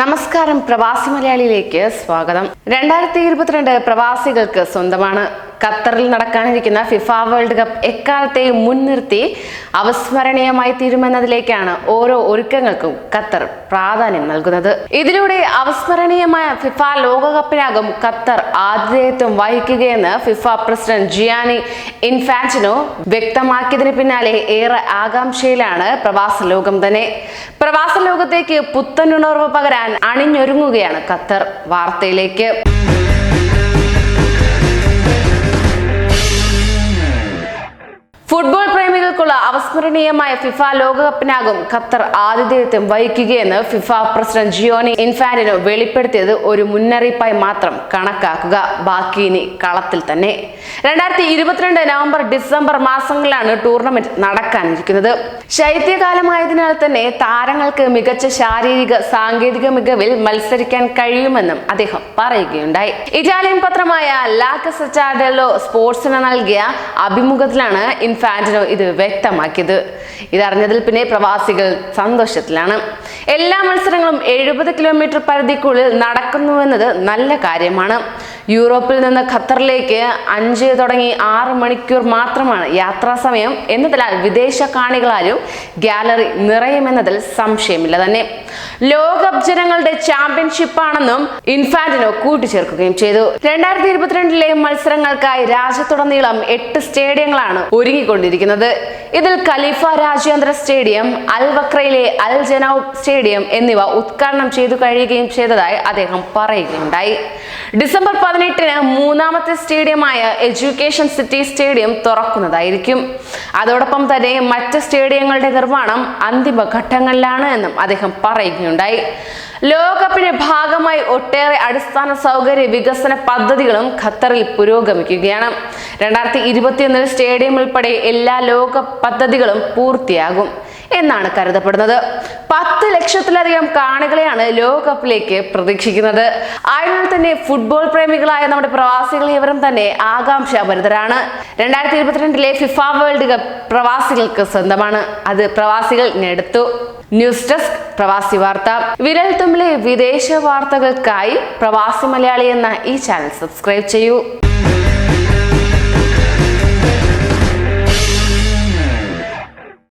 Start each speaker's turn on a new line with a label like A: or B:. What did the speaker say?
A: നമസ്കാരം പ്രവാസി മലയാളിയിലേക്ക് സ്വാഗതം. രണ്ടായിരത്തി ഇരുപത്തിരണ്ട് പ്രവാസികൾക്ക് സ്വന്തമാണ്. ഖത്തറിൽ നടക്കാനിരിക്കുന്ന ഫിഫ വേൾഡ് കപ്പ് എക്കാലത്തെയും മുൻനിർത്തി അവസ്മരണീയമായി തീരുമെന്നതിലേക്കാണ് ഓരോ ഒരുക്കങ്ങൾക്കും ഖത്തർ പ്രാധാന്യം നൽകുന്നത്. ഇതിലൂടെ അവസ്മരണീയമായ ഫിഫ ലോകകപ്പിനാകും ഖത്തർ ആതിഥേയത്വം വഹിക്കുകയെന്ന് ഫിഫ പ്രസിഡന്റ് ജിയാനി ഇൻഫാന്റിനോ വ്യക്തമാക്കിയതിന് പിന്നാലെ ഏറെ ആകാംക്ഷയിലാണ് പ്രവാസ ലോകം തന്നെ. പ്രവാസ ലോകത്തേക്ക് പുത്തനുണർവ് പകരാൻ അണിഞ്ഞൊരുങ്ങുകയാണ് ഖത്തർ. വാർത്തയിലേക്ക്. അവസ്മരണീയമായ ഫിഫ ലോകകപ്പിനാകും ഖത്തർ ആതിഥേയത്വം വഹിക്കുകയെന്ന് ഫിഫ പ്രസിഡന്റ് ജിയോണി ഇൻഫാന്റിനോ വെളിപ്പെടുത്തിയത് ഒരു മുന്നറിയിപ്പായി മാത്രം കണക്കാക്കുക. ബാക്കി ഇനി കളത്തിൽ തന്നെ. രണ്ടായിരത്തി ഇരുപത്തിരണ്ട് നവംബർ ഡിസംബർ മാസങ്ങളിലാണ് ടൂർണമെന്റ് നടക്കാനിരിക്കുന്നത്. ശൈത്യകാലമായതിനാൽ തന്നെ താരങ്ങൾക്ക് മികച്ച ശാരീരിക സാങ്കേതിക മികവിൽ മത്സരിക്കാൻ കഴിയുമെന്നും അദ്ദേഹം പറയുകയുണ്ടായി. ഇറ്റാലിയൻ പത്രമായ ലാക്കസറ്റാഡെല്ലോ സ്പോർട്സിന് നൽകിയ അഭിമുഖത്തിലാണ് ഇൻഫാന്റിനോ ഇത് വ്യക്തമാക്കിയത്. ഇതറിഞ്ഞതിൽ പിന്നെ പ്രവാസികൾ സന്തോഷത്തിലാണ്. എല്ലാ മത്സരങ്ങളും എഴുപത് കിലോമീറ്റർ പരിധിക്കുള്ളിൽ നടക്കുന്നുവെന്നത് നല്ല കാര്യമാണ്. യൂറോപ്പിൽ നിന്ന് ഖത്തറിലേക്ക് അഞ്ച് തുടങ്ങി ആറ് മണിക്കൂർ മാത്രമാണ് യാത്രാ സമയം. എന്നതിനാൽ വിദേശ കാണികളാലും ഗാലറി നിറയുമെന്നതിൽ സംശയമില്ല തന്നെ. ലോകകപ്പ് ജനങ്ങളുടെ ചാമ്പ്യൻഷിപ്പാണെന്നും ഇൻഫാന്റിനോ കൂട്ടിച്ചേർക്കുകയും ചെയ്തു. രണ്ടായിരത്തി ഇരുപത്തിരണ്ടിലെ മത്സരങ്ങൾക്കായി രാജ്യത്തുടനീളം എട്ട് സ്റ്റേഡിയങ്ങളാണ് ഒരുങ്ങിക്കൊണ്ടിരിക്കുന്നത്. ഇതിൽ ഖലീഫ രാജ്യാന്തര സ്റ്റേഡിയം അൽ വക്രയിലെ അൽ ജനൌബ് സ്റ്റേഡിയം എന്നിവ ഉദ്ഘാടനം ചെയ്തു കഴിയുകയും ചെയ്തതായി അദ്ദേഹം പറയുകയുണ്ടായി. ഡിസംബർ പതിനെട്ടിന് മൂന്നാമത്തെ സ്റ്റേഡിയമായ എഡ്യൂക്കേഷൻ സിറ്റി സ്റ്റേഡിയം തുറക്കുന്നതായിരിക്കും. അതോടൊപ്പം തന്നെ മറ്റ് സ്റ്റേഡിയങ്ങളുടെ നിർമ്മാണം അന്തിമ ഘട്ടങ്ങളിലാണ് എന്നും അദ്ദേഹം പറയുകയുണ്ടായി. ലോകകപ്പിന്റെ ഭാഗമായി ഒട്ടേറെ അടിസ്ഥാന സൗകര്യ വികസന പദ്ധതികളും ഖത്തറിൽ പുരോഗമിക്കുകയാണ്. രണ്ടായിരത്തി ഇരുപത്തിയൊന്നിൽ സ്റ്റേഡിയം ഉൾപ്പെടെ എല്ലാ ലോക പദ്ധതികളും പൂർത്തിയാകും എന്നാണ് കരുതപ്പെടുന്നത്. പത്ത് ലക്ഷത്തിലധികം കാണികളെയാണ് ലോകകപ്പിലേക്ക് പ്രതീക്ഷിക്കുന്നത്. ആയതിനാൽ തന്നെ ഫുട്ബോൾ പ്രേമികളായ നമ്മുടെ പ്രവാസികൾ ഇവരും തന്നെ ആകാംക്ഷാഭരിതരാണ്. രണ്ടായിരത്തി ഇരുപത്തിരണ്ടിലെ ഫിഫ വേൾഡ് കപ്പ് പ്രവാസികൾക്ക് സ്വന്തമാണ്. അത് പ്രവാസികൾ നേടുത്തു ന്യൂസ് ഡെസ്ക് പ്രവാസി വാർത്ത. വിരൽ തുമ്പിലെ വിദേശ വാർത്തകൾക്കായി പ്രവാസി മലയാളി എന്ന ഈ ചാനൽ സബ്സ്ക്രൈബ് ചെയ്യൂ.